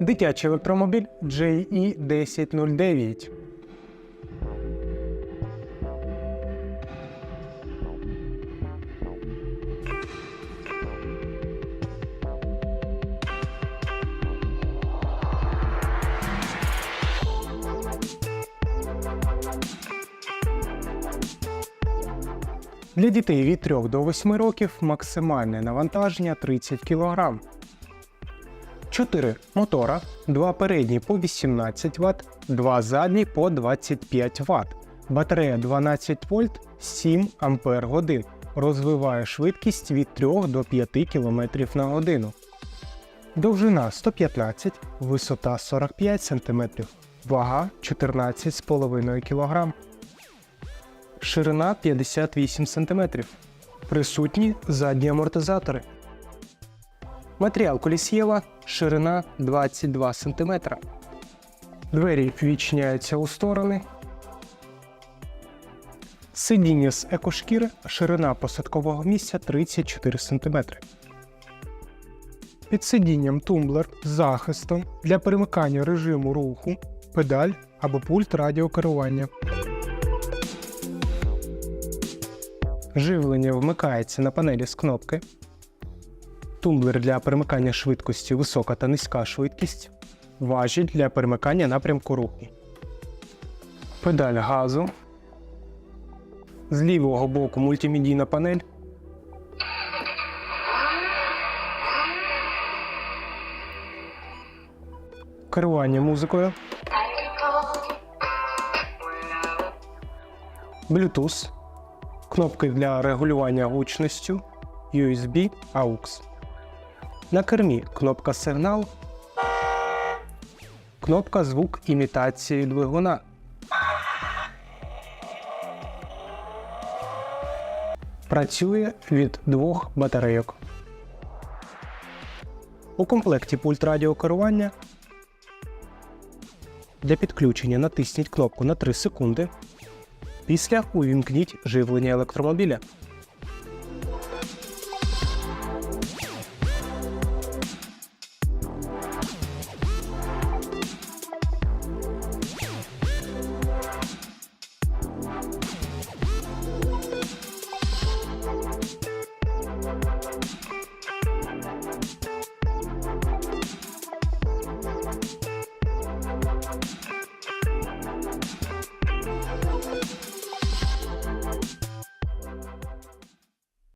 Дитячий електромобіль JE 1009. Для дітей від 3 до 8 років максимальне навантаження 30 кг. 4 мотора, 2 передні по 18 Вт, 2 задні по 25 Вт. Батарея 12 вольт 7 Ампер годин. Розвиває швидкість від 3 до 5 км на годину. Довжина 115, висота 45 см, вага 14,5 кг. Ширина 58 см. Присутні задні амортизатори. Матеріал колісєва, ширина 22 см. Двері відчиняються у сторони. Сидіння з екошкіри, ширина посадкового місця 34 см. Під сидінням тумблер з захистом для перемикання режиму руху, педаль або пульт радіокерування. Живлення вмикається на панелі з кнопки. Тумблер для перемикання швидкості висока та низька швидкість. Важіль для перемикання напрямку руху. Педаль газу. З лівого боку мультимедійна панель. Керування музикою. Bluetooth. Кнопки для регулювання гучністю. USB AUX. На кермі кнопка сигнал. Кнопка звук імітації двигуна. Працює від двох батарейок. У комплекті пульт радіокерування. Для підключення натисніть кнопку на 3 секунди. Після увімкніть живлення електромобіля.